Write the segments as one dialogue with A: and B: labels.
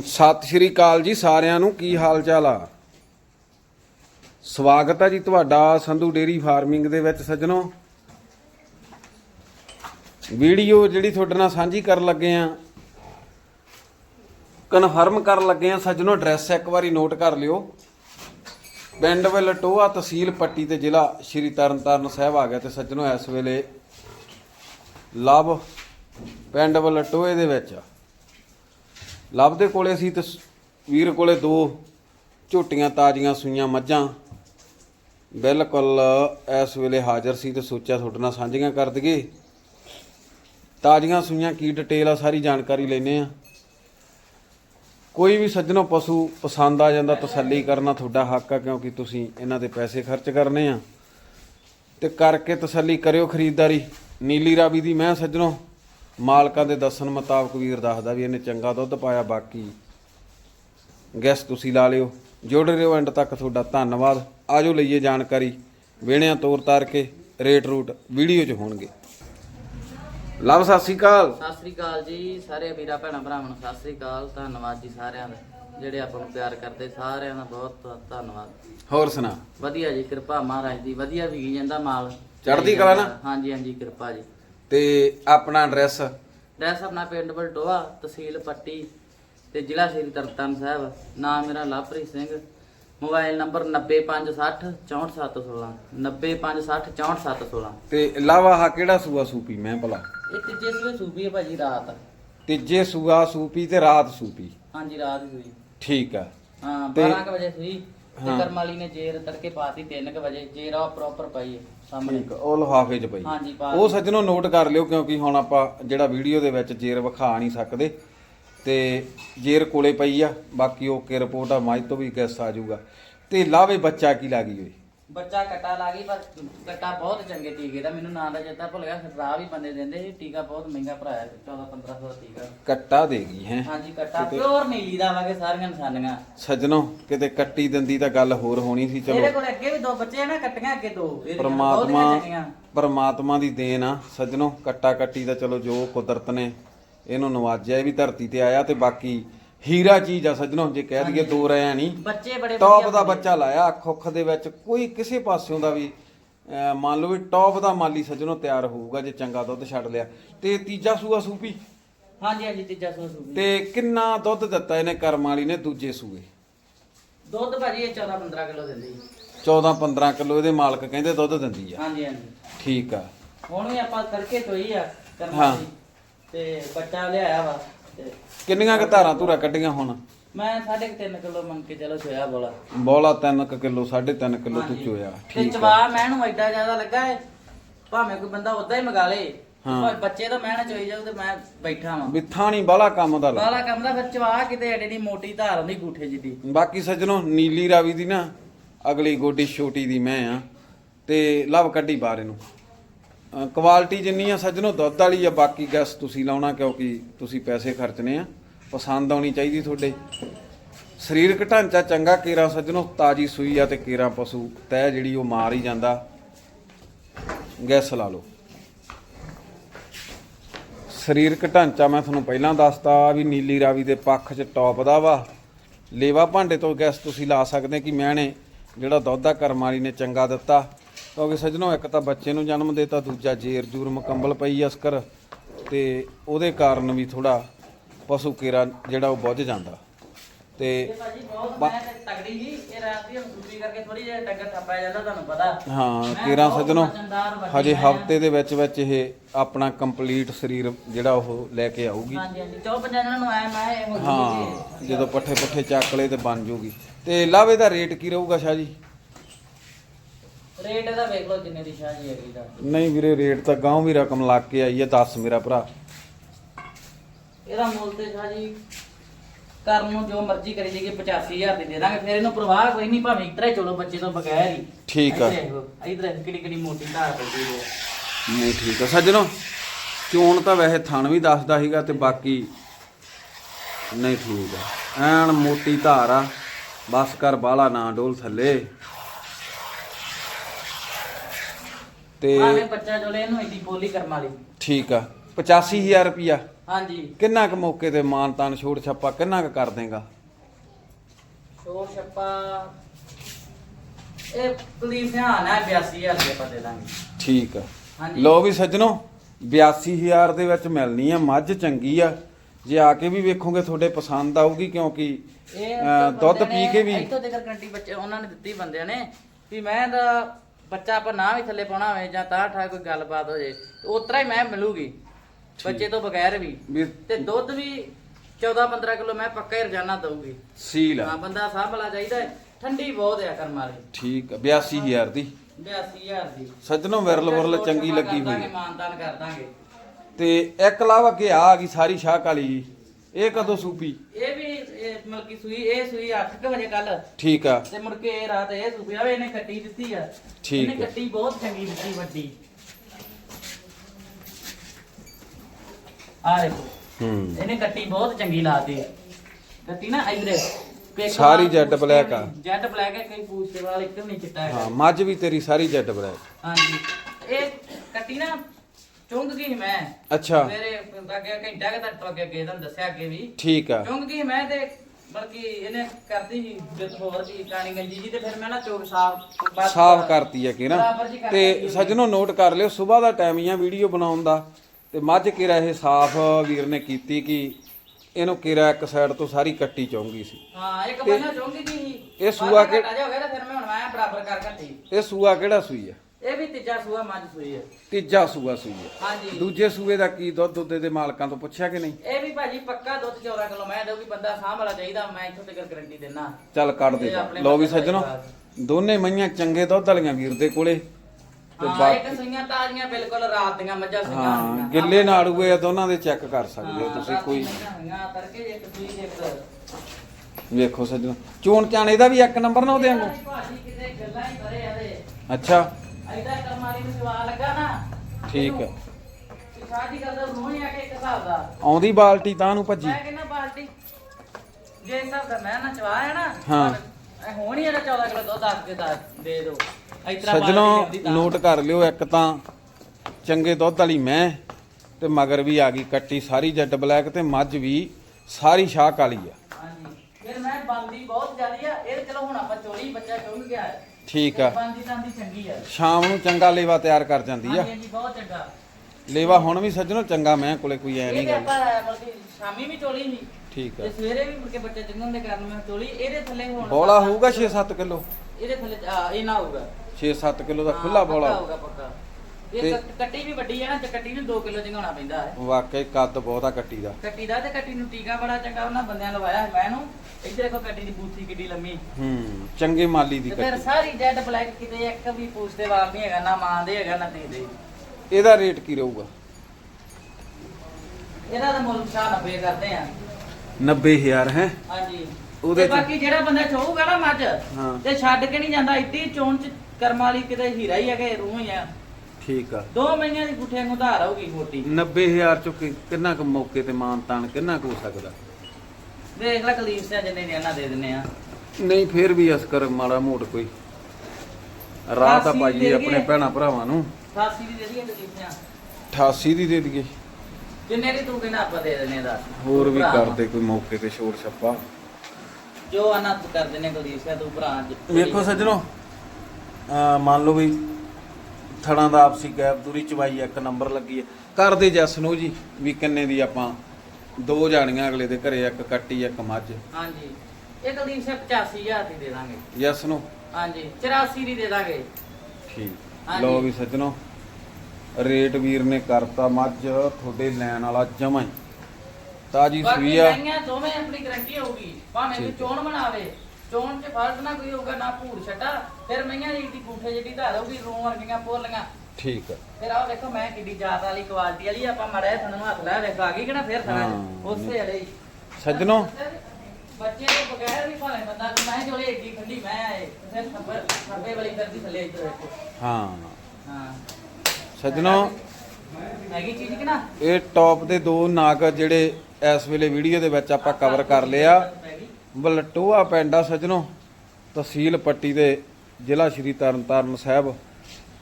A: ਸਤਿ ਸ਼੍ਰੀ ਅਕਾਲ ਜੀ ਸਾਰਿਆਂ ਨੂੰ, ਕੀ ਹਾਲ ਚਾਲ ਆ? ਸਵਾਗਤ ਹੈ ਜੀ ਤੁਹਾਡਾ ਸੰਧੂ ਡੇਰੀ ਫਾਰਮਿੰਗ ਦੇ ਵਿੱਚ ਸੱਜਣੋ। ਵੀਡੀਓ ਜਿਹੜੀ ਤੁਹਾਡੇ ਨਾਲ ਸਾਂਝੀ ਕਰਨ ਲੱਗੇ ਆ, ਕਨਫਰਮ ਕਰਨ ਲੱਗੇ ਆ ਸੱਜਣੋ, ਐਡਰੈਸ ਇੱਕ ਵਾਰੀ ਨੋਟ ਕਰ ਲਿਓ। ਪਿੰਡ ਵਲਟੋਆ ਤਹਿਸੀਲ ਪੱਟੀ ਤੇ ਜ਼ਿਲ੍ਹਾ ਸ਼੍ਰੀ ਤਰਨਤਾਰਨ ਸਾਹਿਬ ਆ ਗਿਆ ਤੇ ਸੱਜਣੋ ਇਸ ਵੇਲੇ ਲਵ ਪਿੰਡ ਵਲਟੋਏ ਦੇ ਵਿੱਚ ਆ। ਲਵ ਦੇ ਕੋਲੇ ਸੀ ਤੇ ਵੀਰ ਕੋਲੇ ਦੋ ਝੋਟੀਆਂ, ਤਾਜ਼ੀਆਂ ਸੂਈਆਂ ਮੱਝਾਂ। ਬਿਲਕੁਲ ਇਸ ਵੇਲੇ ਹਾਜ਼ਰ ਸੀ ਤੇ ਸੋਚਿਆ ਤੁਹਾਡੇ ਨਾਲ ਸਾਂਝੀਆਂ ਕਰ ਦਈਏ। ਤਾਜ਼ੀਆਂ ਸੂਈਆਂ ਕੀ ਡਿਟੇਲ ਆ, ਸਾਰੀ ਜਾਣਕਾਰੀ ਲੈਨੇ ਆ ਕੋਈ ਵੀ ਸੱਜਣੋ ਪਸ਼ੂ ਪਸੰਦ ਆ ਜਾਂਦਾ, ਤਸੱਲੀ ਕਰਨਾ ਤੁਹਾਡਾ ਹੱਕ ਆ, ਕਿਉਂਕਿ ਤੁਸੀਂ ਇਹਨਾਂ ਦੇ ਪੈਸੇ ਖਰਚ ਕਰਨੇ ਆ। ਤੇ ਕਰਕੇ ਤਸੱਲੀ ਕਰਿਓ ਖਰੀਦਦਾਰੀ। ਨੀਲੀ ਰਾਵੀ ਦੀ ਮੈਂ ਸੱਜਣੋ। ਮਾਲਕਾਂ ਦੇ ਦੱਸਣ ਮੁਤਾਬਕ ਵੀਰ ਦੱਸਦਾ ਵੀ ਇਹਨੇ ਚੰਗਾ ਦੁੱਧ ਪਾਇਆ ਬਾਕੀ ਗੈਸ ਤੁਸੀਂ ਲਾ ਲਿਓ। ਜੁੜ ਰਹੋ ਐਂਡ ਤੱਕ ਤੁਹਾਡਾ ਧੰਨਵਾਦ। ਆਜੋ ਲਈਏ ਜਾਣਕਾਰੀ। ਵੇਣਿਆਂ ਤੋਰ ਤਾਰ ਕੇ ਰੇਟ ਰੂਟ ਵੀਡੀਓ 'ਚ ਹੋਣਗੇ। ਲਵ ਸਤਿ ਸ਼੍ਰੀ ਅਕਾਲ।
B: ਸਤਿ ਸ੍ਰੀ ਅਕਾਲ ਜੀ ਸਾਰੇ ਵੀਰਾਂ ਭੈਣਾਂ ਭਰਾਵਾਂ ਨੂੰ ਸਤਿ ਸ੍ਰੀ ਅਕਾਲ। ਧੰਨਵਾਦ ਜੀ ਸਾਰਿਆਂ ਦਾ ਜਿਹੜੇ ਆਪਾਂ ਨੂੰ ਪਿਆਰ ਕਰਦੇ ਸਾਰਿਆਂ ਦਾ ਬਹੁਤ ਬਹੁਤ ਧੰਨਵਾਦ।
A: ਹੋਰ ਸੁਣਾ?
B: ਵਧੀਆ ਜੀ ਕਿਰਪਾ ਮਹਾਰਾਜ ਦੀ ਵਧੀਆ ਵਿਕੀ ਜਾਂਦਾ ਮਾਲ।
A: ਚੜ੍ਹਦੀ ਕਲਾ ਨਾ?
B: ਹਾਂਜੀ ਹਾਂਜੀ ਕਿਰਪਾ ਜੀ।
A: ਤੇ ਆਪਣਾ ਐਡਰੈਸ
B: ਡਰੈਸ ਆਪਣਾ ਪਿੰਡ ਬਲਟੋਆ ਤਹਿਸੀਲ ਪੱਟੀ ਤੇ ਜ਼ਿਲ੍ਹਾ ਸ੍ਰੀ ਤਰਨਤਾਰਨ ਸਾਹਿਬ। ਨਾਮ ਮੇਰਾ ਲਵਪ੍ਰੀਤ ਸਿੰਘ। ਮੋਬਾਈਲ ਨੰਬਰ 9560 64716 9560 64716
A: ਤੇ ਲਾਵਾ ਹਾ ਕਿਹੜਾ ਸੂਆ ਸੂਪੀ ਮੈਂ ਭਲਾ?
B: ਇਹ ਤੀਜੇ ਸੂਏ ਸੂਬੀ ਹੈ ਭਾਜੀ ਰਾਤ।
A: ਤੀਜੇ ਸੂਆ ਸੂਪੀ ਤੇ ਰਾਤ ਸੂਪੀ।
B: ਹਾਂਜੀ ਰਾਤ ਹੀ ਹੋਈ
A: ਠੀਕ ਆ।
B: ਹਾਂ
A: ਤੇ-
B: 12 ਕੁ ਵਜੇ ਸੀ ਤੇ। ਕਰਮਾਲੀ ਨੇ ਜੇਰ ਤੜਕੇ ਪਾਤੀ 3 ਕੁ ਵਜੇ। ਜੇਰ ਆ ਪ੍ਰੋਪਰ ਪਈ ਹੈ ਸਾਹਮਣੇ।
A: ਠੀਕ ਆ, ਉਹ ਲਿਫਾਫੇ 'ਚ ਪਈ
B: ਹਾਂਜੀ ਪਾ
A: ਉਹ ਸੱਜਣੋ ਨੋਟ ਕਰ ਲਿਓ ਕਿਉਂਕਿ ਹੁਣ ਆਪਾਂ ਜਿਹੜਾ ਵੀਡੀਓ ਦੇ ਵਿੱਚ ਜੇਰ ਵਿਖਾ ਨਹੀਂ ਸਕਦੇ। ਤੇ ਜੇਰ ਕੋਲੇ ਪਈ ਆ ਬਾਕੀ ਓਕੇ ਰਿਪੋਰਟ ਆ ਮਾਈ ਤੋਂ ਵੀ ਗੈਸ ਆ ਜਾਊਗਾ। ਤੇ ਲਾਵੇ ਬੱਚਾ ਕੀ ਲੱਗੀ ਹੋਈ
B: ਬੱਚਾ ਕੱਟਾ ਲਾ ਗਈ ਪਰ ਕੱਟਾ ਬਹੁਤ ਚੰਗੇ ਟੀਕੇ ਦਾ ਮੈਨੂੰ ਨਾਂ ਦਾ ਚੇਤਾ ਭੁੱਲ ਗਿਆ ਰਾਹ ਵੀ ਬੰਦੇ ਦਿੰਦੇ ਸੀ ਟੀਕਾ ਬਹੁਤ ਮਹਿੰਗਾ ਭਰਾਇਆ 14 1500 ਦਾ ਟੀਕਾ।
A: ਕੱਟਾ ਦੇ ਗਈ ਹੈ?
B: ਹਾਂਜੀ ਕੱਟਾ ਪਿਓਰ ਨੀਲੀ ਦਾ ਵਾਗੇ ਸਾਰੀਆਂ ਨਿਸ਼ਾਨੀਆਂ।
A: ਸੱਜਣੋ ਕਿਤੇ ਕੱਟੀ ਦਿੰਦੀ ਤਾਂ ਗੱਲ ਹੋਰ ਹੋਣੀ ਸੀ
B: ਇਹਦੇ
A: ਚਲੋ
B: ਕੋਲ ਅੱਗੇ ਵੀ ਦੋ ਬੱਚੇ ਆ ਨਾ ਕੱਟੀਆਂ ਅੱਗੇ ਦੋ ਇਹਦੀਆਂ
A: ਪਰਮਾਤਮਾ
B: ਬਹੁਤੀਆਂ ਚੰਗੀਆਂ।
A: ਪਰਮਾਤਮਾ ਦੀ ਦੇਣ ਆ। ਸੱਜਣੋ ਕੱਟਾ ਕੱਟੀ ਦਾ ਚਲੋ ਜੋ ਕੁਦਰਤ ਨੇ ਇਹਨੂੰ ਨਵਾਜਿਆ ਇਹ ਵੀ ਧਰਤੀ ਤੇ ਆਇਆ ਤੇ ਬਾਕੀ ਹੀਰਾ ਚੀਜ਼ ਆ ਸੱਜਣੋ ਜੇ ਕਹਿ ਦਈਏ ਦੋ ਰਿਆ ਨਹੀਂ।
B: ਬੱਚੇ ਬੜੇ
A: ਟੌਪ ਦਾ। ਬੱਚਾ ਲਾਇਆ ਅੱਖ ਉੱਖ ਦੇ ਵਿੱਚ ਕੋਈ ਕਿਸੇ ਪਾਸਿਓਂ ਦਾ ਵੀ ਅਹ ਮੰਨ ਲਓ ਵੀ ਟੌਪ ਦਾ ਮਾਲੀ ਸੱਜਣੋ ਤਿਆਰ ਹੋਊਗਾ ਜੇ ਚੰਗਾ ਦੁੱਧ ਛੱਡ ਲਿਆ। ਤੇ ਤੀਜਾ ਸੂਆ ਸੂਪੀ?
B: ਹਾਂਜੀ ਹਾਂਜੀ ਤੀਜਾ ਸੂਆ ਸੂਬੀ
A: ਤੇ ਕਿੰਨਾ ਦੁੱਧ ਦਿੱਤਾ ਇਹਨੇ ਕਰਮ ਵਾਲੀ ਨੇ ਦੂਜੇ ਸੂਏ?
B: ਦੁੱਧ ਭਾਜੀ ਇਹ 14 15 ਕਿਲੋ ਦਿੰਦੀ
A: 14 15 ਕਿਲੋ ਇਹਦੇ ਮਾਲਕ ਕਹਿੰਦੇ ਦੁੱਧ ਦਿੰਦੀ ਆ।
B: ਹਾਂਜੀ ਹਾਂਜੀ।
A: ਠੀਕ ਆ।
B: ਹੁਣ ਵੀ ਆਪਾਂ ਤੜਕੇ ਤੋਈ ਆ
A: ਹਾਂ।
B: ਸੀ ਤੇ ਬੱਚਾ ਲਿਆਇਆ ਵਾ। ਤੇ
A: ਕਿੰਨੀਆਂ ਕੁ ਧਾਰਾਂ ਧੂਰਾ ਕੱਢੀਆਂ ਹੁਣ?
B: ਮੈਂ 3.5 ਕਿਲੋ ਮੰਨ ਕੇ ਚਲੋ ਸੋਇਆ ਬੋਲਾ।
A: ਬੋਲਾ 3 ਕਿਲੋ 3.5 ਕਿਲੋ ਤੂੰ ਚੋਇਆ।
B: ਤੇ
A: ਠੀਕ ਆ।
B: ਚਵਾ ਮੈਂ ਨੂੰ ਐਡਾ ਜ਼ਿਆਦਾ ਲੱਗਾ ਏ ਭਾਵੇਂ ਕੋਈ ਬੰਦਾ ਉਦਾਂ ਹੀ ਮੰਗਾ ਲੇ।
A: ਹਾਂ।
B: ਬੱਚੇ ਤਾਂ ਮੈਂ ਨਾ ਚੋਈ ਜਾਊ ਤੇ ਮੈਂ ਬੈਠਾ ਵਾਂ।
A: ਵੀ ਥਾਣੀ ਬਾਲਾ ਕੰਮ ਦਾ ਲਾ
B: ਬਾਲਾ ਕੰਮ ਦਾ ਫਿਰ ਚਵਾ ਕਿਤੇ ਐਡੀ ਦੀ ਮੋਟੀ ਧਾਰ ਹੁੰਦੀ ਗੂਠੇ ਜਿੱਡੀ
A: ਬਾਕੀ ਸੱਜਣੋ ਨੀਲੀ ਰਾਵੀ ਦੀ ਨਾ ਅਗਲੀ ਗੋਡੀ ਛੋਟੀ ਦੀ ਮੈਂ ਆ ਤੇ ਲਵ ਕੱਢੀ ਬਾਹਰ ਇਹਨੂੰ। ਕੁਆਲਿਟੀ ਜਿੰਨੀ ਆ ਸੱਜਣੋ, ਦੁੱਧ ਵਾਲੀ ਆ, ਬਾਕੀ ਗੈਸ ਤੁਸੀਂ ਲਾਉਣਾ ਕਿਉਂਕਿ ਤੁਸੀਂ ਪੈਸੇ ਖਰਚਨੇ ਆ। ਪਸੰਦ ਆਉਣੀ ਚਾਹੀਦੀ ਤੁਹਾਡੇ। ਸਰੀਰਕ ਢਾਂਚਾ ਚੰਗਾ, ਕੇਰਾ ਸੱਜਣੋ, ਤਾਜੀ ਸੂਈ ਆ ਤੇ ਕੇਰਾ ਪਸ਼ੂ ਤੈ ਜਿਹੜੀ ਉਹ ਮਾਰ ਹੀ ਜਾਂਦਾ। ਗੈਸ ਲਾ ਲਓ। ਸਰੀਰਕ ਢਾਂਚਾ ਮੈਂ ਤੁਹਾਨੂੰ ਪਹਿਲਾਂ ਦੱਸਤਾ ਵੀ ਨੀਲੀ ਰਾਵੀ ਦੇ ਪੱਖ 'ਚ ਟੌਪ ਦਾ ਵਾ। ਲੇਵਾ ਭਾਂਡੇ ਤੋਂ ਗੈਸ ਤੁਸੀਂ ਲਾ ਸਕਦੇ ਕਿ ਮੈਂ ਨੇ ਜਿਹੜਾ ਦੁੱਧ ਦਾ ਕਰਮਾਲੀ ਨੇ ਚੰਗਾ ਦਿੱਤਾ। ਕਿਉਂਕਿ ਸੱਜਣੋ ਇੱਕ ਤਾਂ ਬੱਚੇ ਨੂੰ ਜਨਮ ਦੇਤਾ ਦੂਜਾ ਜੇਰ ਜੂਰ ਮੁਕੰਮਲ ਪਈ ਅਸਕਰ ਤੇ ਉਹਦੇ ਕਾਰਨ ਵੀ ਥੋੜਾ ਪਸ਼ੂ ਕੇਰਾ ਜਿਹੜਾ ਉਹ ਬੁੱਝ ਜਾਂਦਾ। ਤੇ
B: ਇਹ ਭਾਜੀ ਬਹੁਤ ਮੈਂ ਤੇ ਤਗੜੀ ਜੀ ਇਹ ਰਾਤ ਦੀ ਸੁੱਤੀ ਕਰਕੇ ਥੋੜੀ ਜਿਹੀ ਟੱਕਰ ਥੱਪਿਆ ਜਾਂਦਾ ਤੁਹਾਨੂੰ ਪਤਾ।
A: ਹਾਂ ਕੇਰਾ ਸੱਜਣੋ ਹਜੇ। ਹਫ਼ਤੇ ਦੇ ਵਿੱਚ ਵਿੱਚ ਇਹ ਆਪਣਾ ਕੰਪਲੀਟ ਸਰੀਰ ਜਿਹੜਾ ਉਹ ਲੈ ਕੇ ਆਊਗੀ।
B: ਹਾਂਜੀ ਹਾਂਜੀ ਚੌ ਪੰਜਾਂ ਜਣਾਂ ਨੂੰ ਆਇਆ ਮੈਂ ਇਹ ਹੋ
A: ਹਾਂ ਜਦੋਂ ਪੱਠੇ ਪੁੱਠੇ ਚੱਕ ਲਏ ਤੇ ਬਣ ਜੂਗੀ। ਤੇ ਲਾਵੇ ਦਾ ਰੇਟ ਕੀ ਰਹੂਗਾ ਸ਼ਾਹ ਜੀ?
B: ਰੇਟ ਇਹਦਾ ਵੇਖ ਲਓ ਜਿੰਨੇ ਦੀ ਸ਼ਾਹ ਜੀ ਹੈਗੀ ਦਾ
A: ਨਹੀਂ ਵੀਰੇ ਰੇਟ ਤਾਂ ਗਾਂਵ ਵੀ ਰਕਮ ਲੱਗ ਕੇ ਆਈ ਹੈ ਦੱਸ ਮੇਰਾ ਭਰਾ।
B: ਇਹਦਾ ਮੁੱਲ ਤੇ ਸ਼ਾਹ ਜੀ ਕਰਨ ਨੂੰ ਜੋ ਮਰਜ਼ੀ ਕਰੀ ਜਾਈਏ 85000 ਦੀ ਦੇ ਦਾਂਗੇ। ਫਿਰ ਇਹਨੂੰ ਪ੍ਰਵਾਹ ਕੋਈ ਨਹੀਂ ਭਾਵੇਂ ਇਤਰਾ ਚਲੋ ਬੱਚੇ ਤੋਂ ਬਗੈਰ ਹੀ।
A: ਠੀਕ ਆ।
B: ਇਧਰ ਕਿਹੜੀ ਕਿਹੜੀ ਮੋਟੀ ਧਾਰ ਪਈ ਹੈ
A: ਨਹੀਂ ਠੀਕ ਆ। ਸੱਜਣੋ ਚੋਣ ਤਾਂ ਵੈਸੇ ਥਣ ਵੀ ਦੱਸਦਾ ਸੀਗਾ ਤੇ ਬਾਕੀ ਨਹੀਂ ਠੀਕ ਆ। ਐਨ ਮੋਟੀ ਧਾਰ ਆ ਬਸ ਕਰ ਬਾਲਾ ਨਾ ਡੋਲ ਥੱਲੇ। ਤੇ
B: ਬੱਚਾ ਚੋਲੇ ਇਹਨੂੰ ਐਡੀ ਬੋਲੀ ਕਰਮ ਵਾਲੀ।
A: ਠੀਕ ਆ। 85000 ਰੁਪਿਆ
B: ਹਾਂਜੀ।
A: ਕਿੰਨਾ ਕੁ ਮੌਕੇ ਤੇ ਮਾਨ ਤਾਨ ਛੋੜ ਛੱਪਾ ਕਿੰਨਾ ਕੁ ਕਰ ਦੇਗਾ?
B: ਸ਼ੋਰ ਛੱਪਾ ਇਹ ਪੁਲਿਸ ਧਿਆਨ ਹੈ 82000 ਰੁਪਏ ਆਪਾਂ ਦੇ ਦਾਂਗੇ।
A: ਠੀਕ ਆ।
B: ਹਾਂਜੀ।
A: ਲੋ ਵੀ ਸੱਜਣੋ 82000 ਦੇ ਵਿੱਚ ਮਿਲਣੀ ਆ ਮੱਝ ਚੰਗੀ ਆ। ਜੇ ਆ ਕੇ ਵੀ ਵੇਖੋਗੇ ਤੁਹਾਡੇ ਪਸੰਦ ਆਊਗੀ ਕਿਉਂਕਿ
B: ਇਹ
A: ਅਹ, ਦੁੱਧ ਪੀ
B: ਨੇ
A: ਕੇ ਵੀ
B: ਇੱਥੋਂ ਤੱਕ ਗਰੰਟੀ ਬੱਚੇ ਉਹਨਾਂ ਨੇ ਦਿੱਤੀ ਬੰਦਿਆਂ ਨੇ ਵੀ ਮੈਂ ਦਾ ਬੱਚਾ ਆਪਾਂ ਨਾ ਵੀ ਥੱਲੇ ਪਾਉਣਾ ਹੋਵੇ ਜਾਂ ਤਾਂ ਠਾ ਕੋਈ ਗੱਲਬਾਤ ਹੋ ਜੇ ਉਤਰਾ ਹੀ ਮੈਂ ਮਿਲੂਗੀ ਬੱਚੇ ਤੋਂ ਬਗੈਰ ਵੀ।
A: ਵੀ
B: ਤੇ ਦੁੱਧ ਵੀ 14 15 ਕਿਲੋ ਮੈਂ ਪੱਕਾ ਹੀ ਰੋਜ਼ਾਨਾ ਦਊਗੀ।
A: ਸੀਲ
B: ਹਾਂ
A: ਆ
B: ਬੰਦਾ ਸਾਂਭਲਾ ਚਾਹੀਦਾ ਹੈ। ਠੰਡੀ ਬਹੁਤ ਆ ਕਰਮ ਵਾਲੀ।
A: ਠੀਕ ਆ 82000 ਦੀ।
B: 82000 ਦੀ।
A: ਸੱਜਣੋ ਵਿਰਲ ਵਿਰਲ ਚੰਗੀ ਲੱਗੀ ਹੋਈ।
B: ਕਰ ਦਾਂਗੇ
A: ਤੇ ਇੱਕ ਲਾਵ ਅੱਗੇ ਆ ਗਈ ਸਾਰੀ ਸ਼ਾਹ ਕਾਲੀ ਜੀ। ਇਹ ਕਦੋਂ ਸੂਪੀ?
B: ਇਹ ਮਤਲਬ ਕਿ ਸੂਈ ਇਹ ਸੂਈ 8 ਵਜੇ ਕੱਲ
A: ਠੀਕ ਆ।
B: ਤੇ ਮੁੜ ਕੇ ਰਾਤ ਇਹ ਸੂਈ ਆਵੇ ਇਹਨੇ ਕੱਟੀ ਦਿੱਤੀ ਆ।
A: ਠੀਕ
B: ਇਹਨੇ
A: ਹੈ।
B: ਕੱਟੀ ਬਹੁਤ ਚੰਗੀ ਦਿੱਤੀ ਵੱਡੀ। ਆ ਦੇਖੋ।
A: ਹੂੰ।
B: ਇਹਨੇ ਕੱਟੀ ਬਹੁਤ ਚੰਗੀ ਲਾਤੀ। ਕੱਟੀ ਨਾ ਇਧਰੇ।
A: ਸਾਰੀ ਜੈਡ ਬਲੈਕ ਆ।
B: ਜੈਡ ਬਲੈਕ ਹੈ ਕੋਈ ਪੂਛ ਦੇ ਵਾਲ ਇੱਕ ਵੀ ਨਹੀਂ ਚਿੱਟਾ ਹੈਗਾ।
A: ਹਾਂ ਮੱਝ ਵੀ ਤੇਰੀ ਸਾਰੀ ਜੱਟ ਬਲੈਕ।
B: ਹਾਂਜੀ। ਇਹ ਕੱਟੀ ਨਾ ਚੁੰਗ ਗਈ ਮੈਂ।
A: ਅੱਛਾ।
B: ਮੇਰੇ ਅੱਗੇ ਘੰਟਾ ਕਿ ਤੱਕ ਅੱਗੇ ਅੱਗੇ ਤੁਹਾਨੂੰ ਦੱਸਿਆ ਅੱਗੇ ਵੀ।
A: ਠੀਕ ਆ।
B: ਚੁੰਗ ਗਈ ਮੈਂ ਤੇ ਬਲਕਿ ਇਹਨੇ ਕਰਦੀ ਸੀ ਜਿੱਤ ਹੋਰ ਦੀ ਕਾਣੀ ਗੰਜੀ ਜੀ ਤੇ ਫਿਰ ਮੈਂ ਨਾ ਚੋਕ ਸਾਫ਼ ਬਸ
A: ਸਾਫ਼ ਕਰਤੀ ਹੈ ਕਿ ਨਾ।
B: ਬਰਾਬਰ ਜੀ ਕਰਕੇ
A: ਤੇ
B: ਆਈ
A: ਸੱਜਣੋ ਨੋਟ ਕਰ ਲਿਓ ਸਵੇਰ ਦਾ ਟਾਈਮ ਹੀ ਆ ਵੀਡੀਓ ਬਣਾਉਣ ਦਾ। ਤੇ ਮੱਝ ਕਿਰਾ ਇਹ ਸਾਫ਼ ਵੀਰ ਨੇ ਕੀਤੀ ਕਿ ਇਹਨੂੰ ਕਿਰਾ ਇੱਕ ਸਾਈਡ ਤੋਂ ਸਾਰੀ ਕੱਟੀ ਚਾਉਂਗੀ ਸੀ।
B: ਹਾਂ ਇੱਕ ਬੰਦਾ ਚੁੰਗੀ ਦੀ
A: ਇਹ ਸੂਆ ਕਿ-
B: ਘਟਾ ਜਾ ਹੋ ਗਿਆ ਤਾਂ ਫਿਰ ਮੈਂ ਹੁਣ ਮੈਂ ਬਰਾਬਰ ਕਰ ਘੱਟੀ।
A: ਇਹ ਸੂਆ ਕਿਹੜਾ ਸੂਈ ਆ?
B: ਇਹ ਵੀ ਤੀਜਾ ਸੂਆ ਮੱਝ ਸੂਈ ਹੈ
A: ਤੀਜਾ ਸੂਆ ਸੂਈ ਆ।
B: ਹਾਂਜੀ।
A: ਦੂਜੇ ਸੂਏ ਦਾ ਕੀ ਦੁੱਧ ਦੁੱਧ ਦੇ ਮਾਲਕਾਂ ਤੋਂ ਪੁੱਛਿਆ ਕਿ ਨਹੀਂ?
B: ਇਹ ਵੀ ਭਾਜੀ ਪੱਕਾ ਦੁੱਧ 14 ਕਿਲੋ ਮੈਂ ਦਊਗੀ ਬੰਦਾ ਸਾਂਭ ਵਾਲਾ ਚਾਹੀਦਾ ਮੈਂ ਇੱਥੋਂ ਤੱਕ ਗਰੰਟੀ ਦੇਣਾ
A: ਚੱਲ ਕੱਢ ਦੇ
B: ਇਹ ਆਪਣੇ
A: ਲੋ ਵੀ ਸੱਜਣੋ। ਦੋਨੇ ਮਈਆਂ ਚੰਗੇ ਦੁੱਧ ਵਾਲੀਆਂ ਵੀਰ ਦੇ ਕੋਲੇ। ਤੇ
B: ਹਾਂ
A: ਬਾਕੀ
B: ਇੱਕ ਸੂਈਆਂ ਤਾਜ਼ੀਆਂ ਬਿਲਕੁਲ ਰਾਤ ਦੀਆਂ ਮੱਝਾਂ ਸੂਈਆਂ
A: ਹਾਂ
B: ਹੋਈਆਂ।
A: ਗਿੱਲੇ ਨਾੜੂਏ ਆ ਦੋਨਾਂ ਦੇ ਚੈੱਕ ਕਰ ਸਕਦੇ ਹੋ
B: ਹਾਂ,
A: ਤੁਸੀਂ
B: ਰਾਤੀ
A: ਕੋਈ।
B: ਮੱਝਾਂ ਹੋਈਆਂ, ਤੜਕੇ ਜੇ ਇੱਕ ਸੂਈ ਜੇ ਇੱਕ।
A: ਵੇਖੋ ਸੱਜਣੋ ਚੋਣ ਚਾਣੇ ਦਾ ਵੀ ਇੱਕ ਨੰਬਰ ਨਾ ਉਹਦੇ ਵਾਂਗੂ।
B: ਭਾਜੀ ਕਿਤੇ ਗੱਲਾਂ ਹੀ ਕਰੇ ਆਦੇ
A: ਅੱਛਾ।
B: ਐਡਾ ਕਰਮਾਰੀ ਨੂੰ ਸਵਾਲ ਲੱਗਾ ਨਾ
A: ਠੀਕ ਹੈ।
B: ਕਿ ਸਾਡੀ ਗੱਲ ਦਾ ਰੋਹ ਹੀ ਆ ਕੇ ਇੱਕ ਹਿਸਾਬ ਦਾ।
A: ਆਉਂਦੀ ਬਾਲਟੀ ਤਾਂ ਨੂੰ ਭੱਜੀ।
B: ਮੈਂ ਕਹਿੰਦਾ ਬਾਲਟੀ। ਜੇ ਇਸ ਹਿਸਾਬ ਦਾ ਮੈਂ ਨਾ ਚਵਾਇਆ ਨਾ
A: ਹਾਂ।
B: ਇਹ ਹੋਣੀ ਇਹਦਾ 14 ਕਿਲੋ ਦੁੱਧ ਆ ਕੇ ਦਾ ਦੇ ਦਿਓ ਇਤਰਾ
A: ਸੱਜਣੋ ਨੋਟ ਕਰ ਲਿਓ ਇੱਕ ਤਾਂ ਚੰਗੇ ਦੁੱਧ ਵਾਲੀ ਮੈਂ ਤੇ ਮਗਰ ਵੀ ਆ ਗਈ ਕੱਟੀ ਸਾਰੀ ਜੱਟ ਬਲੈਕ ਤੇ ਮੱਝ ਵੀ ਸਾਰੀ ਸ਼ਾਹ ਕਾਲੀ ਆ।
B: ਹਾਂਜੀ। ਫਿਰ ਮੈਂ ਬੰਦੀ ਬਹੁਤ ਜ਼ਿਆਦੀ ਆ ਇਹ ਚਲੋ ਹੁਣ ਆਪਾਂ ਚੋਲੀ ਬੱਚਾ ਚੁੰਗ ਗਿਆ। ਹੈ।
A: ਠੀਕ ਆ।
B: ਬੰਦੀ ਤਾਂ ਦੀ ਚੰਗੀ ਆ।
A: ਸ਼ਾਮ ਨੂੰ ਚੰਗਾ ਲੇਵਾ ਤਿਆਰ ਕਰ ਜਾਂਦੀ ਆ।
B: ਹਾਂਜੀ ਹਾਂਜੀ ਬਹੁਤ ਚੰਗਾ।
A: ਲੇਵਾ ਹੁਣ ਵੀ ਸੱਜਣੋ ਚੰਗਾ ਮੈਂ ਕੋਲੇ ਕੋਈ ਐ ਨਹੀਂ ਗੱਲ।
B: ਆਪਾਂ ਬਲਕਿ ਸ਼ਾਮੀ ਵੀ ਚੋਲੀ ਸੀ
A: ਠੀਕ ਆ।
B: ਤੇ ਸਵੇਰੇ ਵੀ ਮੁੜ ਕੇ ਬੱਚੇ ਜਿੰਨਾਂ ਦੇ ਕਾਰਨ ਮੈਂ ਚੋਲੀ ਇਹਦੇ ਥੱਲੇ ਹੁਣ
A: ਬੋਲਾ ਹੋਊਗਾ 6-7 ਕਿਲੋ?
B: ਇਹਦੇ ਥੱਲੇ ਆ, ਇਹ ਨਾ ਹੋਊਗਾ।
A: 6-7 ਕਿਲੋ ਦਾ
B: ਹਾਂ,
A: ਖੁੱਲਾ
B: ਪੱਕਾ
A: ਬੋਲਾ
B: ਹੋਊਗਾ। ਪੱਕਾ। ਇਹ
A: ਤੇ-
B: ਕੱਟ- ਵੀ ਵੱਡੀ ਨਾ ਤੇ ਕੱਟੀ ਨੂੰ 2 ਕਿਲੋ ਚੰਗਾਉਣਾ ਪੈਂਦਾ ਹੈ।
A: ਵਾਕਈ ਕੱਦ ਬਹੁਤਾ ਕੱਟੀ ਦਾ।
B: ਕੱਟੀ ਦਾ ਤੇ ਕੱਟੀ ਨੂੰ ਟੀਕਾ ਬੜਾ ਚੰਗਾ ਉਹਨਾਂ ਬੰਦਿਆਂ ਲਵਾਇਆ ਮੈਂ ਨੂੰ ਇੱਥੇ ਦੇਖੋ ਕੱਟੀ ਦੀ ਬੂਥੀ ਕਿੱਡੀ ਲੰਮੀ।
A: ਹੂੰ ਚੰਗੇ ਮਾਲੀ ਦੀ
B: ਤੇ ਫਿਰ
A: ਕੱਟੀ
B: ਸਾਰੀ ਜੈਡ ਬਲੈਕ ਕਿਤੇ ਇੱਕ ਵੀ ਪੂਛ ਦੇ ਵਾਲ ਨਹੀਂ ਹੈਗਾ ਨਾ ਮਾਂ ਦੇ ਹੈਗਾ ਨਾ ਦੇ।
A: ਇਹਦਾ ਰੇਟ ਕੀ ਰਹੂਗਾ?
B: ਇਹਦਾ ਤਾਂ ਮੁੱਲ ਸ਼ਾਹ 90 ਕਰਦੇ ਆ।
A: 90000 ਹੈ?
B: ਹਾਂਜੀ।
A: ਉਹਦੇ
B: ਤੇ
A: ਚ-
B: ਬਾਕੀ ਜਿਹੜਾ ਬੰਦਾ ਚਾਹੂਗਾ ਨਾ ਮੱਝ
A: ਹਾਂ।
B: ਤੇ ਛੱਡ ਕੇ ਨਹੀਂ ਜਾਂਦਾ ਇੱਡੀ ਚੋਣ ਚ ਕਰਮ ਵਾਲੀ ਕਿਤੇ ਹੀਰਾ ਹੀ ਆ ਕਿ ਰੂਹ ਹੀ ਆ।
A: ਠੀਕ ਆ।
B: ਦੋ ਮਹੀਨਿਆਂ ਦੀ ਗੁੱਠੇ ਨੂੰ ਧਾਰ ਆਊਗੀ ਮੋਟੀ।
A: 90000 ਚੋਂ ਕਿ- ਕਿੰਨਾ ਕੁ ਮੌਕੇ ਤੇ ਮਾਨ ਤਾਨ ਕਿੰਨਾ ਕੁ ਹੋ ਸਕਦਾ?
B: ਦੇਖ ਲੈ ਕਲੀਫ ਸਿਆ ਜਿੰਨੇ ਨੇ ਇਹਨਾਂ ਦੇ ਦਿੰਨੇ ਆ।
A: ਨਹੀਂ ਫੇਰ ਵੀ ਅਸਕਰ ਮਾੜਾ ਮੋੜ ਕੋਈ। ਰਾਤ ਆ
B: ਅਸੀਂ
A: ਪਾਈਏ
B: ਦੇ
A: ਆਪਣੇ। ਭੈਣਾ ਭਰਾਵਾਂ ਨੂੰ।
B: 88 ਦੀ ਦੇ ਦਈਏ ਕਲੀਫ ਸਿਆ
A: 88 ਦੀ ਦੇ ਦਈਏ।
B: ਜਿੰਨੇ ਦੀ ਤੂੰ ਕਹਿੰਦਾ ਆਪਾਂ ਦੇ ਦਿੰਨੇ ਦਾ
A: ਹੋਰ ਵੀ ਕਰਦੇ ਕੋਈ ਮੌਕੇ ਤੇ ਛੋੜ ਛੱਪਾ।
B: ਜੋ ਅਨੰਤ ਕਰ ਦਿੰਨੇ ਕਲੀਫ ਸਿਆ ਤੂੰ ਭਰਾ
A: ਵੇਖੋ ਸੱਜਣੋ ਅਹ ਮੰਨ ਲਓ ਵੀ ਥੜਾਂ ਦਾ ਆਪਸੀ ਗੈਪ ਦੂਰੀ ਚਵਾਈ ਇੱਕ ਨੰਬਰ ਲੱਗੀ ਹੈ ਕਰਦੇ ਜਸ ਨੂੰ ਜੀ ਵੀ ਕਿੰਨੇ ਦੀ ਆਪਾਂ ਦੋ ਜਾਣੀਆਂ ਅਗਲੇ ਦੇ ਘਰੇ ਇੱਕ ਕੱਟੀ ਇੱਕ ਮੱਝ।
B: ਹਾਂਜੀ। ਇਹ ਕਲੀਫ ਸਿਆ 85000 ਦੀ ਦੇ ਦਾਂਗੇ।
A: ਜਸ ਨੂੰ?
B: ਹਾਂਜੀ 84 ਦੀ ਦੇ ਦਾਂਗੇ।
A: ਠੀਕ। ਲਓ ਵੀ ਸੱਜਣੋ ਰੇਟ ਵੀਰ ਨੇ ਕਰਤਾ ਮੱਝ ਤੁਹਾਡੇ ਲੈਣ ਵਾਲਾ ਜਮਾਂ ਹੀ। ਤਾਜੀ ਸੂਈ ਆ।
B: ਦੋਵੇਂ ਆਪਣੀ ਗਰੰਟੀ ਹੋਊਗੀ। ਭਾਵੇਂ ਕੋਈ। ਚੋਣ ਬਣਾਵੇ ਚੋਣ 'ਚ ਫ਼ਰਕ ਨਾ ਕੋਈ ਹੋਊਗਾ ਨਾ ਭੂੜ ਛੱਟਾ ਫਿਰ ਮਈਆਂ ਦੀ ਦੀ ਗੂਠੇ ਜਿਹੜੀ ਧਾਰ ਹੋਊਗੀ ਰੂੰ ਵਰਗੀਆਂ ਪੋਲੀਆਂ।
A: ਠੀਕ ਆ।
B: ਫਿਰ ਆਹ ਦੇਖੋ ਮੈਂ ਕਿੱਡੀ ਜਾਤ ਵਾਲੀ ਕੁਆਲਿਟੀ ਵਾਲੀ ਆਪਾਂ ਮੜਿਆ ਤੁਹਾਨੂੰ ਹੱਥ ਲੈ ਵੇਖ ਆ ਗਈ ਕਿ ਨਾ ਫਿਰ ਥਣਾ
A: ਹਾਂ।
B: ਉਸੇ ਵਾਲੇ ਹੀ।
A: ਸੱਜਣੋ?
B: ਬੱਚੇ ਤੋਂ ਬਗੈਰ ਵੀ ਭਾਵੇਂ ਬੰਦਾ ਮੈਂ ਜੋਲੇ ਏਡੀ ਠੰਡੀ ਮੈਂ ਆਏ। ਫਿਰ ਖੱਬਰ ਖੱਬੇ ਵਾਲੀ ਕਰਦੀ ਥੱਲੇ ਇੱਧਰ ਦੇਖੋ
A: ਹਾਂ।
B: ਹਾਂ।
A: ਸੱਜਣੋ?
B: ਹੈਗੀ ਚੀਜ਼ ਕਿ ਨਾ?
A: ਇਹ ਟੌਪ ਦੇ ਦੋ ਨਾਗ ਜਿਹੜੇ ਇਸ ਵੇਲੇ ਵੀਡੀਓ ਦੇ ਵਿੱਚ ਆਪਾਂ ਕਵਰ ਕਰ ਲਿਆ। ਬਲਟੋਆ ਪਿੰਡਾ ਸੱਜਣੋ ਤਹਿਸੀਲ ਪੱਟੀ ਦੇ ਜ਼ਿਲ੍ਹਾ ਸ਼੍ਰੀ ਤਰਨਤਾਰਨ ਸਾਹਿਬ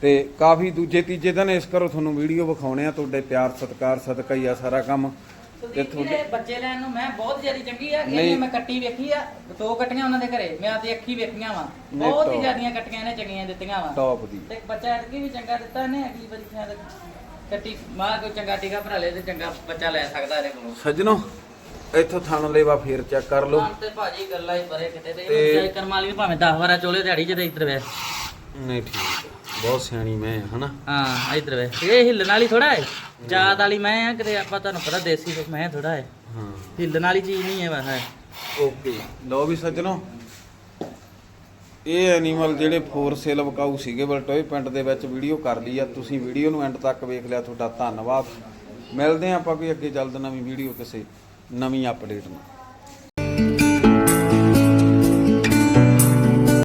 A: ਤੇ ਕਾਫੀ ਦੂਜੇ ਤੀਜੇ ਦਿਨ ਇਸ ਕਰੋ ਤੁਹਾਨੂੰ ਵੀਡੀਓ ਵਿਖਾਉਣੇ ਆ ਤੁਹਾਡੇ ਪਿਆਰ ਸਤਿਕਾਰ ਸਦਕਾ ਹੀ ਆ ਸਾਰਾ ਕੰਮ।
B: ਤੇ
A: ਤੁਹਾਡੇ
B: ਬੱਚੇ ਲੈਣ ਨੂੰ ਮੈਂ ਬਹੁਤ ਜ਼ਿਆਦਾ ਚੰਗੀ ਆ। ਇਹਨੇ ਮੈਂ ਕੱਟੀ ਵੇਖੀ ਆ ਦੋ ਕੱਟੀਆਂ ਉਹਨਾਂ ਦੇ ਘਰੇ ਮੈਂ ਆਪਦੀ ਅੱਖੀ ਵੇਖੀਆਂ ਵਾ। ਬਹੁਤ ਹੀ। ਜ਼ਿਆਦੀਆਂ ਕੱਟੀਆਂ ਨੇ ਚੰਗੀਆਂ ਦਿੱਤੀਆਂ ਵਾ।
A: ਟੌਪ ਦੀ।
B: ਤੇ ਬੱਚਾ ਐਤਕੀ ਵੀ ਚੰਗਾ ਦਿੱਤਾ ਨੇ ਅਗਲੀ ਵਾਰੀ ਸ਼ਾਇਦ ਕੱਟੀ ਮਾਂ ਕੋਈ ਚੰਗਾ ਟੀਕਾ ਭਰਾ ਲੇ ਤੇ ਚੰਗਾ ਬੱਚਾ ਲੈ ਸਕਦਾ ਇਹਦੇ ਕੋਲੋਂ।
A: ਸੱਜਣੋ ਇੱਥੋਂ ਥਣ ਲੇਵਾ ਫੇਰ ਚੈੱਕ ਕਰ ਲਓ।
B: ਤੇ ਭਾਜੀ ਗੱਲਾਂ ਹੀ ਪਰੇ ਕਿਤੇ ਤੇ
A: ਤੇ-
B: ਇਹਨੂੰ ਕਰਮ ਵਾਲੀ ਨੂੰ ਭਾਵੇਂ 10 ਵਾਰਾ ਚੋਲੇ ਦਿਹਾੜੀ ਚ ਤੇ ਇੱਧਰ ਵੇ।
A: ਨਹੀਂ ਠੀਕ। ਬਹੁਤ ਸਿਆਣੀ ਮੈਂ ਆ, ਹਨਾ?
B: ਹਾਂ ਇੱਧਰ ਵੇ। ਇਹ ਹਿੱਲਣ ਵਾਲੀ ਥੋੜਾ ਹੈ ਜਾਤ ਵਾਲੀ ਮੈਂ ਆ ਕਿਤੇ ਆਪਾਂ ਤੁਹਾਨੂੰ ਪਤਾ ਦੇਸੀ ਮੈਂ ਥੋੜਾ ਹੈ
A: ਹਾਂ।
B: ਹਿੱਲਣ ਵਾਲੀ ਚੀਜ਼ ਨਹੀਂ ਹੈ ਵਾ ਹੈ।
A: ਓਕੇ। ਲਓ ਵੀ ਸੱਜਣੋ। ਇਹ ਐਨੀਮਲ ਜਿਹੜੇ ਫੋਰ ਸੇਲ ਵਿਕਾਊ ਸੀਗੇ ਬਲਟੋਏ ਪਿੰਡ ਦੇ ਵਿੱਚ ਵੀਡੀਓ ਕਰ ਲਈ ਆ। ਤੁਸੀਂ ਵੀਡੀਓ ਨੂੰ ਐਂਡ ਤੱਕ ਵੇਖ ਲਿਆ ਤੁਹਾਡਾ ਧੰਨਵਾਦ। ਮਿਲਦੇ ਹਾਂ ਆਪਾਂ ਕੋਈ ਅੱਗੇ ਜਲਦ ਨਵੀਂ ਵੀਡੀਓ ਕਿਸੇ ਨਵੀਂ ਅਪਡੇਟ ਨਾਲ